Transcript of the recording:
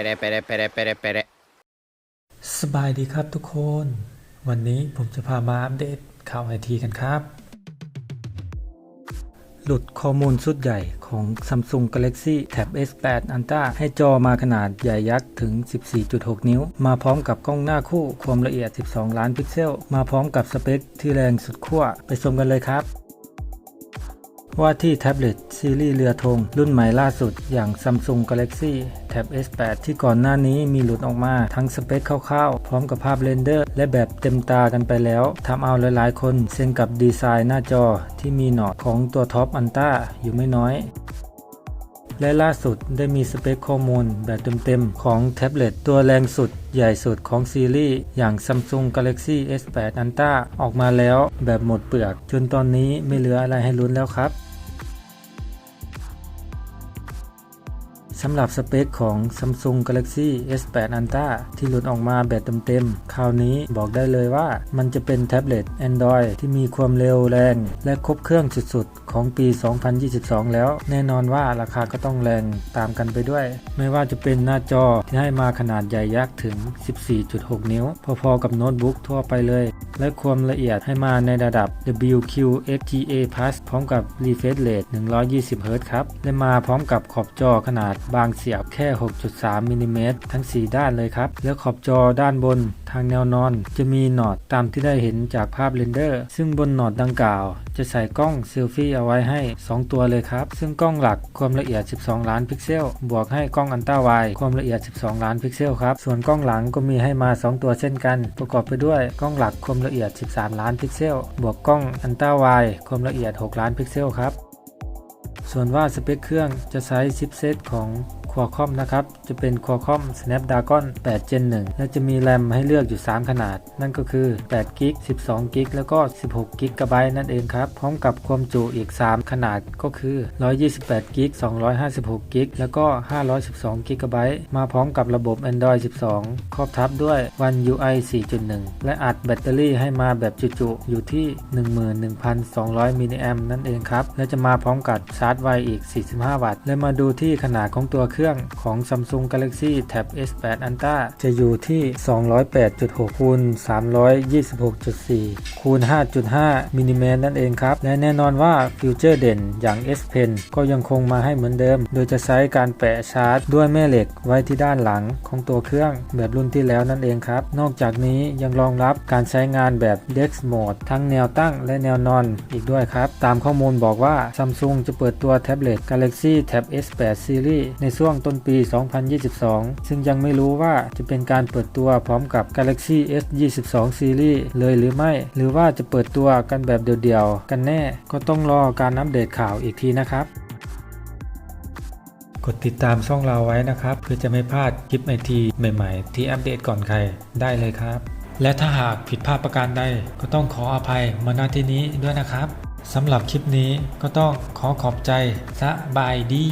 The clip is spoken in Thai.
Pere, pere, pere, pere, pere. สบายดีครับทุกคน วันนี้ผมจะพามาอัปเดตข่าวไอทีกันครับ หลุดข้อมูลสุดใหญ่ของ Samsung Galaxy Tab S8 Ultra ให้จอมาขนาดใหญ่ยักษ์ถึง 14.6 นิ้ว มาพร้อมกับกล้องหน้าคู่ความละเอียด 12 ล้านพิกเซล มาพร้อมกับสเปคที่แรงสุดขั้วไปชมกันเลยครับ ว่าที่แท็บเล็ตซีรีส์เรือธงรุ่นใหม่ล่าสุดอย่าง Samsung Galaxy Tab S8 ที่ก่อนหน้านี้มีหลุดออกมาทั้งสเปคคร่าวๆ พร้อมกับภาพเรนเดอร์ และแบบเต็มตากันไปแล้วทำเอาหลายๆ คนเซ็งกับดีไซน์หน้าจอที่มีหนอดของตัวท็อปอันต้าอยู่ไม่น้อยและล่าสุดได้มีสเปคข้อมูลแบบเต็มๆ ของแท็บเล็ตตัวแรงสุดใหญ่สุดของซีรีส์อย่าง Samsung Galaxy S8 Ultra ออกมาแล้วแบบหมดเปลือก จนตอนนี้ไม่เหลืออะไรให้ลุ้นแล้วครับ สำหรับสเปคของ Samsung Galaxy S8 Ultra ที่หลุดออกมาแบบเต็มๆ คราวนี้บอกได้เลยว่ามันจะเป็นแท็บเล็ต Android ที่มีความเร็วแรง และครบเครื่องสุดๆ ของปี 2022 แล้ว แน่นอนว่าราคาก็ต้องแรงตามกันไปด้วย ไม่ว่าจะเป็นหน้าจอที่ให้มาขนาดใหญ่ยักษ์ถึง 14.6 นิ้ว พอๆ กับโน้ตบุ๊กทั่วไปเลย และความละเอียดให้มาในระดับ WQFGA Plus พร้อมกับ refresh rate 120 Hz ครับ และมาพร้อมกับขอบจอขนาดบางเสียบแค่ 6.3มิลลิเมตรทั้ง 4 ด้านเลยครับ และขอบจอด้านบนทางแนวนอน จะมีหนอดตามที่ได้เห็นจากภาพเรนเดอร์ ซึ่งบนหนอดดังกล่าว จะใส่กล้องเซลฟี่เอาไว้ให้ 2 ตัวเลยครับ ซึ่งกล้องหลักความละเอียด 12 ล้านพิกเซล บวกให้กล้องอันต้าไวความละเอียด 12 ล้านพิกเซลครับ ส่วนกล้องหลังก็มีให้มา 2 ตัวเช่นกัน ประกอบไปด้วยกล้องหลักความละเอียด 13 ล้านพิกเซล บวกกล้องอันต้าไวความละเอียด 6 ล้านพิกเซลครับ ส่วนว่าสเปคเครื่องจะใช้ชิปเซตของ Qualcomm นะครับ จะเป็น Qualcomm Snapdragon 8 Gen 1 และจะมีแรมให้เลือกอยู่ 3 ขนาด นั่นก็คือ8 g b 12 g b แล้วก็ 16 g b นั่นเองครับ พร้อมกับความจุอีก 3 ขนาดก็คือ 128 g b 256 g b แล้วก็ 512 g b มาพร้อมกับระบบ Android 12 ครอบทับด้วย One UI 4.1 และอัดแบตเตอรี่ให้มาแบบจุๆอยู่ที่ 11,200มิลลิแอมนั่นเองครับ และจะมาพร้อมกับชาร์จไวอีก 45 วัตต์ และมาดูที่ขนาดของตัวเครื่องของ Samsung Galaxy Tab S8 Ultra จะอยู่ที่ 208.6คูณ326.4คูณ5.5มิลลิเมตรนั่นเองครับ และแน่นอนว่าฟิวเจอร์เด่นอย่าง S Pen ก็ยังคงมาให้เหมือนเดิม โดยจะใช้การแปะชาร์จ ด้วยแม่เหล็กไว้ที่ด้านหลังของตัวเครื่องแบบรุ่นที่แล้วนั่นเองครับ นอกจากนี้ยังรองรับการใช้งานแบบ Dex Mode ทั้งแนวตั้งและแนวนอนอีกด้วยครับ ตามข้อมูลบอกว่า Samsung จะเปิดตัวแท็บเล็ต Galaxy Tab S8 Series ในช่วงต้นปี 2022 ซึ่งยังไม่รู้ว่าจะเป็นการเปิดตัวพร้อมกับ Galaxy S22 Series เลยหรือไม่ หรือว่าจะเปิดตัวกันแบบเดี่ยวๆ กันแน่ ก็ต้องรอการอัปเดตข่าวอีกทีนะครับ กดติดตามช่องเราไว้นะครับ เพื่อจะไม่พลาดคลิปไอทีใหม่ๆ ที่อัปเดตก่อนใครได้เลยครับ และถ้าหากผิดพลาดประการใดก็ต้องขออภัยมาณที่นี้ด้วยนะครับสำหรับคลิปนี้ก็ต้องขอขอบใจสบายดี